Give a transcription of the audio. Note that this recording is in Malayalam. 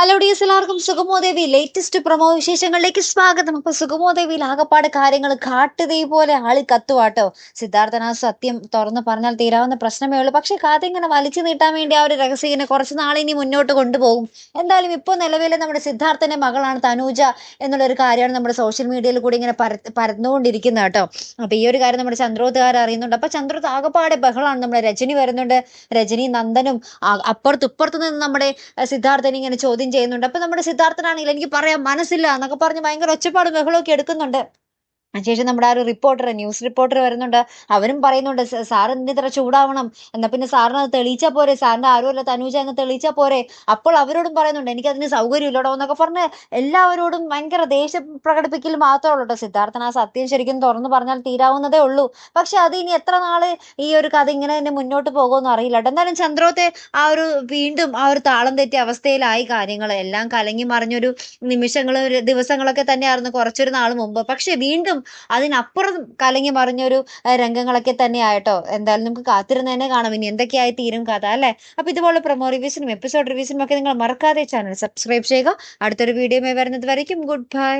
ഹലോ ഡിയസ് എല്ലാവർക്കും സുഗമോദേവി ലേറ്റസ്റ്റ് പ്രമോ വിശേഷങ്ങളിലേക്ക് സ്വാഗതം. അപ്പൊ സുഗമോദേവിയിൽ ആകപ്പാട് കാര്യങ്ങൾ കാട്ടുതീ പോലെ ആളി കത്തുവാട്ടോ. സിദ്ധാർത്ഥന സത്യം തുറന്നു പറഞ്ഞാൽ തീരാവുന്ന പ്രശ്നമേ ഉള്ളൂ. പക്ഷെ കഥ ഇങ്ങനെ വലിച്ചു നീട്ടാൻ വേണ്ടി ആ ഒരു രഹസ്യം കുറച്ച് നാളെ ഇനി മുന്നോട്ട് കൊണ്ടുപോകും. എന്തായാലും ഇപ്പോൾ നിലവിൽ നമ്മുടെ സിദ്ധാർത്ഥന്റെ മകളാണ് തനൂജ എന്നുള്ളൊരു കാര്യമാണ് നമ്മുടെ സോഷ്യൽ മീഡിയയിൽ കൂടി ഇങ്ങനെ പര പരന്നുകൊണ്ടിരിക്കുന്നത് കേട്ടോ. അപ്പൊ ഈ ഒരു കാര്യം നമ്മുടെ ചന്ദ്രോത്തുകാർ അറിയുന്നുണ്ട്. അപ്പൊ ചന്ദ്രോത്ത് ആകപ്പാടെ ബഹളാണ്. നമ്മുടെ രജനി വരുന്നുണ്ട്. രജനി നന്ദനും അപ്പുറത്ത് ഇപ്പുറത്ത് നിന്ന് നമ്മുടെ സിദ്ധാർത്ഥനെ ഇങ്ങനെ ചോദ്യം ചെയ്യുന്നുണ്ട്. അപ്പൊ നമ്മുടെ സിദ്ധാർത്ഥനാണെങ്കിൽ എനിക്ക് പറയാൻ മനസ്സില്ല എന്നൊക്കെ പറഞ്ഞ് ഭയങ്കര ഒച്ചപ്പാടും ബഹളമൊക്കെ എടുക്കുന്നുണ്ട്. അതിനുശേഷം നമ്മുടെ ആ ഒരു റിപ്പോർട്ടർ ന്യൂസ് റിപ്പോർട്ടർ വരുന്നുണ്ട്. അവരും പറയുന്നുണ്ട് സാർ എന്തിന് ഇത്ര ചൂടാവണം? എന്നാ പിന്നെ സാറിന് അത് തെളിയിച്ചാൽ പോരെ? സാറിന്റെ ആരുമല്ല തനൂജ എന്ന് തെളിയിച്ചാൽ പോരെ? അപ്പോൾ അവരോടും പറയുന്നുണ്ട് എനിക്ക് അതിന് സൗകര്യമില്ലടോ എന്നൊക്കെ പറഞ്ഞ് എല്ലാവരോടും ഭയങ്കര ദേഷ്യം പ്രകടിപ്പിക്കൽ മാത്രമേ ഉള്ളൂ സിദ്ധാർത്ഥൻ ആ സത്യം ശരിക്കും തുറന്നു പറഞ്ഞാൽ തീരാവുന്നതേ ഉള്ളൂ. പക്ഷെ അത് ഇനി എത്ര നാൾ ഈ ഒരു കഥ ഇങ്ങനെ തന്നെ മുന്നോട്ട് പോകുമെന്ന് അറിയില്ല എന്തായാലും ചന്ദ്രോത്തെ ആ ഒരു വീണ്ടും ആ ഒരു താളം തെറ്റിയ അവസ്ഥയിലായി കാര്യങ്ങൾ എല്ലാം കലങ്ങി മറിഞ്ഞൊരു നിമിഷങ്ങൾ ഒരു ദിവസങ്ങളൊക്കെ തന്നെയായിരുന്നു കുറച്ചൊരു നാൾ മുമ്പ്. പക്ഷെ വീണ്ടും അതിനപ്പുറം കലങ്ങി മറിഞ്ഞൊരു രംഗങ്ങളൊക്കെ തന്നെയായിട്ടോ. എന്തായാലും നമുക്ക് കാത്തിരുന്ന് തന്നെ കാണാം. ഇനി എന്തൊക്കെയായി തീരും കഥ അല്ലേ? അപ്പോൾ ഇതുപോലെ പ്രൊമോ റിവ്യൂസിനും എപ്പിസോഡ് റിവ്യൂസിനും ഒക്കെ നിങ്ങൾ മറക്കാതെ ചാനൽ സബ്സ്ക്രൈബ് ചെയ്യുക. അടുത്തൊരു വീഡിയോ വരുന്നത് വരയ്ക്കും. Good bye